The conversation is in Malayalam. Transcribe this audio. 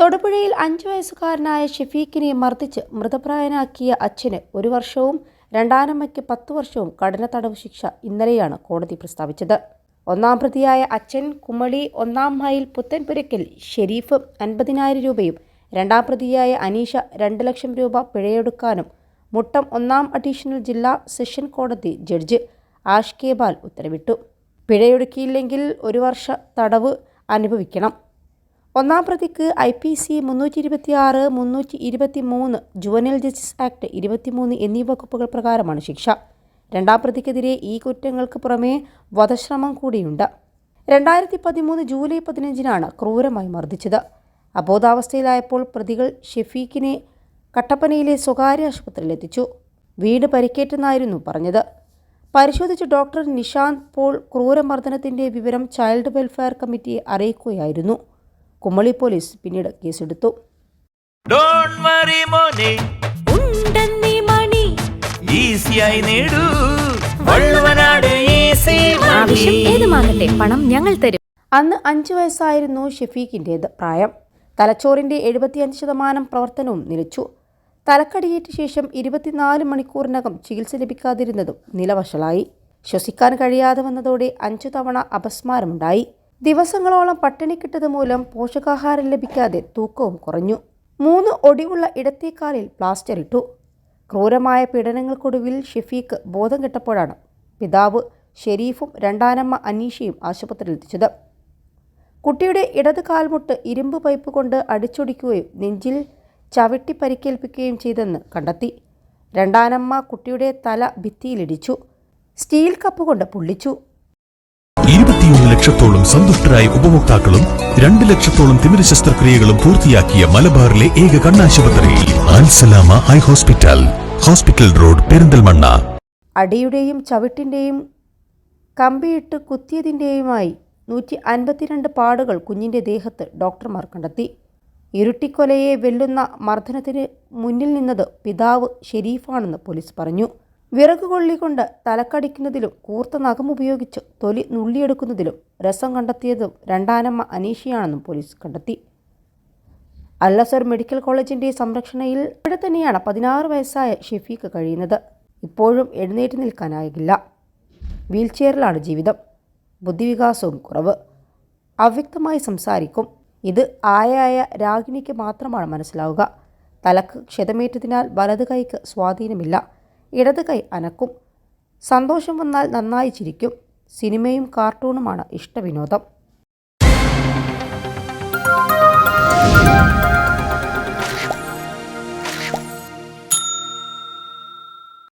തൊടുപുഴയിൽ അഞ്ചു വയസ്സുകാരനായ ഷെഫീഖിനെ മർദ്ദിച്ച് മൃതപ്രായനാക്കിയ അച്ഛന് ഒരു വർഷവും രണ്ടാനമ്മയ്ക്ക് പത്തു വർഷവും കഠിന തടവ് ശിക്ഷ ഇന്നലെയാണ് കോടതി പ്രസ്താവിച്ചത്. ഒന്നാം പ്രതിയായ അച്ഛൻ കുമളി ഒന്നാം മൈൽ പുത്തൻപുരയ്ക്കൽ ഷെരീഫ് അൻപതിനായിരം രൂപയും രണ്ടാം പ്രതിയായ അനീഷ രണ്ട് ലക്ഷം രൂപ പിഴയെടുക്കാനും മുട്ടം ഒന്നാം അഡീഷണൽ ജില്ലാ സെഷൻ കോടതി ജഡ്ജ് ആഷ് കെ ബാൽ ഉത്തരവിട്ടു. പിഴയൊടുക്കിയില്ലെങ്കിൽ ഒരു വർഷ തടവ് അനുഭവിക്കണം. ഒന്നാം പ്രതിക്ക് ഐ പി സി മുന്നൂറ്റി ഇരുപത്തി ആറ് മുന്നൂറ്റി ഇരുപത്തി മൂന്ന് ജുവനൽ ജസ്റ്റിസ് ആക്ട് ഇരുപത്തിമൂന്ന് എന്നീ വകുപ്പുകൾ പ്രകാരമാണ് ശിക്ഷ. രണ്ടാം പ്രതിക്കെതിരെ ഈ കുറ്റങ്ങൾക്ക് പുറമേ വധശ്രമം കൂടിയുണ്ട്. രണ്ടായിരത്തി പതിമൂന്ന് ജൂലൈ പതിനഞ്ചിനാണ് ക്രൂരമായി മർദ്ദിച്ചത്. അബോധാവസ്ഥയിലായപ്പോൾ പ്രതികൾ ഷെഫീഖിനെ കട്ടപ്പനയിലെ സ്വകാര്യ ആശുപത്രിയിൽ എത്തിച്ചു വീട് പരിക്കേറ്റെന്നായിരുന്നു പറഞ്ഞത്. പരിശോധിച്ച ഡോക്ടർ നിഷാന്ത് പോൾ ക്രൂരമർദ്ദനത്തിന്റെ വിവരം ചൈൽഡ് വെൽഫെയർ കമ്മിറ്റിയെ അറിയിക്കുകയായിരുന്നു. കുമളി പോലീസ് പിന്നീട് കേസെടുത്തു. ആവശ്യം ഏതുമാകട്ടെ പണം ഞങ്ങൾ തരും. അന്ന് അഞ്ചു വയസ്സായിരുന്നു ഷെഫീഖിന്റേത് പ്രായം. തലച്ചോറിന്റെ എഴുപത്തിയഞ്ച് ശതമാനം പ്രവർത്തനവും നിലച്ചു. തലക്കടിയേറ്റ ശേഷം ഇരുപത്തിനാല് മണിക്കൂറിനകം ചികിത്സ ലഭിക്കാതിരുന്നതും നിലവശലായി ശ്വസിക്കാൻ കഴിയാതെ വന്നതോടെ അഞ്ചു തവണ അപസ്മാരമുണ്ടായി. ദിവസങ്ങളോളം പട്ടിണിക്കിട്ടത് മൂലം പോഷകാഹാരം ലഭിക്കാതെ തൂക്കവും കുറഞ്ഞു. മൂന്ന് ഒടിവുള്ള ഇടത്തേക്കാലിൽ പ്ലാസ്റ്റർ ഇട്ടു. ക്രൂരമായ പീഡനങ്ങൾക്കൊടുവിൽ ഷെഫീഖ് ബോധം കെട്ടപ്പോഴാണ് പിതാവ് ഷെരീഫും രണ്ടാനമ്മ അനീഷയും ആശുപത്രിയിൽ എത്തിച്ചത്. കുട്ടിയുടെ ഇടത് കാൽമുട്ട് ഇരുമ്പ് പൈപ്പ് കൊണ്ട് അടിച്ചൊടിക്കുകയും നെഞ്ചിൽ ചവിട്ടി പരിക്കേൽപ്പിക്കുകയും ചെയ്തെന്ന് കണ്ടെത്തി. രണ്ടാനമ്മ കുട്ടിയുടെ തല ഭിത്തിയിലിടിച്ചു. സ്റ്റീൽ കപ്പ് കൊണ്ട് പൊള്ളിച്ചു. ലക്ഷത്തോളം സന്തുഷ്ടരായ ഉപഭോക്താക്കളും രണ്ട് ലക്ഷത്തോളം തിമിര ശസ്ത്രക്രിയകളും പൂർത്തിയാക്കിയ മലബാറിലെ ഏക കണ്ണാശുപത്രി Ansalama eye hospital hospital road Perinthalmanna. അടിയുടെയും ചവിട്ടിന്റെയും കമ്പിയിട്ട് കുത്തിയതിന്റെയുമായി നൂറ്റി അൻപത്തിരണ്ട് പാടുകൾ കുഞ്ഞിന്റെ ദേഹത്ത് ഡോക്ടർമാർ കണ്ടെത്തി. ഇരുട്ടിക്കൊലയെ വെല്ലുന്ന മർദ്ദനത്തിന് മുന്നിൽ നിന്നത് പിതാവ് ഷെരീഫാണെന്ന് പോലീസ് പറഞ്ഞു. വിറകുകൊള്ളി കൊണ്ട് തലക്കടിക്കുന്നതിലും കൂർത്ത നഖം ഉപയോഗിച്ച് തൊലി നുള്ളിയെടുക്കുന്നതിലും രസം കണ്ടെത്തിയതും രണ്ടാനമ്മ അനീഷിയാണെന്നും പോലീസ് കണ്ടെത്തി. അല്ലസർ മെഡിക്കൽ കോളേജിന്റെ സംരക്ഷണയിൽ ഇവിടെ തന്നെയാണ് പതിനാറ് വയസ്സായ ഷെഫീക്ക് കഴിയുന്നത്. ഇപ്പോഴും എഴുന്നേറ്റ് നിൽക്കാനാകില്ല വീൽചെയറിലാണ് ജീവിതം. ബുദ്ധിവികാസവും കുറവ്. അവ്യക്തമായി സംസാരിക്കും. ഇത് ആയായ രാഗിണിക്ക് മാത്രമാണ് മനസ്സിലാവുക. തലക്ക് ക്ഷതമേറ്റതിനാൽ വലത് കൈക്ക് സ്വാധീനമില്ല. ഇടത് കൈ അനക്കും. സന്തോഷം വന്നാൽ നന്നായി ചിരിക്കും. സിനിമയും കാർട്ടൂണുമാണ് ഇഷ്ടവിനോദം.